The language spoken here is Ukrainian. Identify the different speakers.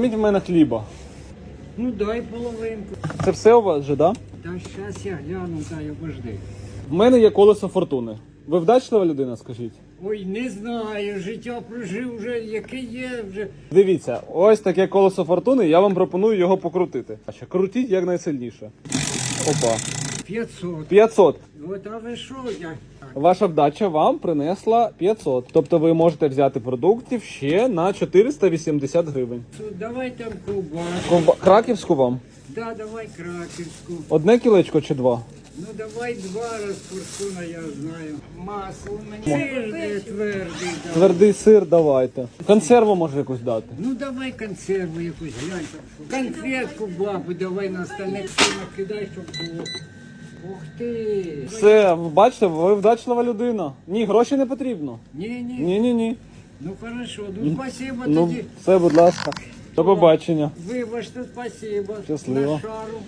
Speaker 1: Візьміть в мене хліба.
Speaker 2: Ну дай половинку.
Speaker 1: Це все у вас же, да?
Speaker 2: Та щас я гляну, дай обожди.
Speaker 1: В мене є колесо фортуни. Ви вдачлива людина, скажіть?
Speaker 2: Ой, не знаю, життя прожив вже, яке є вже.
Speaker 1: Дивіться, ось таке колесо фортуни, я вам пропоную його покрутити. А ще крутіть якнайсильніше. Опа.
Speaker 2: 500.
Speaker 1: 500.
Speaker 2: От а ви що я?
Speaker 1: Ваша вдача вам принесла 500. Тобто ви можете взяти продуктів ще на 480 гривень.
Speaker 2: Тут Давай там ковбасу.
Speaker 1: Ковба... Краківську вам?
Speaker 2: Да, давай краківську.
Speaker 1: Одне кілечко чи два?
Speaker 2: Ну давай два раз форсуна, я знаю. Масло мені твердий, твердий. давай.
Speaker 1: Твердий сир давайте. Консерву може якусь дати.
Speaker 2: Ну давай консерву якусь, глянь там. що. Конфетку бабу, давай на столик все накидай, щоб було. Ух ти.
Speaker 1: Все, бачите, ви вдачлива людина. Ні, гроші не потрібно.
Speaker 2: Ні, ні.
Speaker 1: Ні, ні, ні.
Speaker 2: Ну хорошо, ну спасибо
Speaker 1: Ну,
Speaker 2: тоді.
Speaker 1: все, будь ласка. До побачення.
Speaker 2: Вибачте, спасибо.
Speaker 1: Щасливо.
Speaker 2: На шару.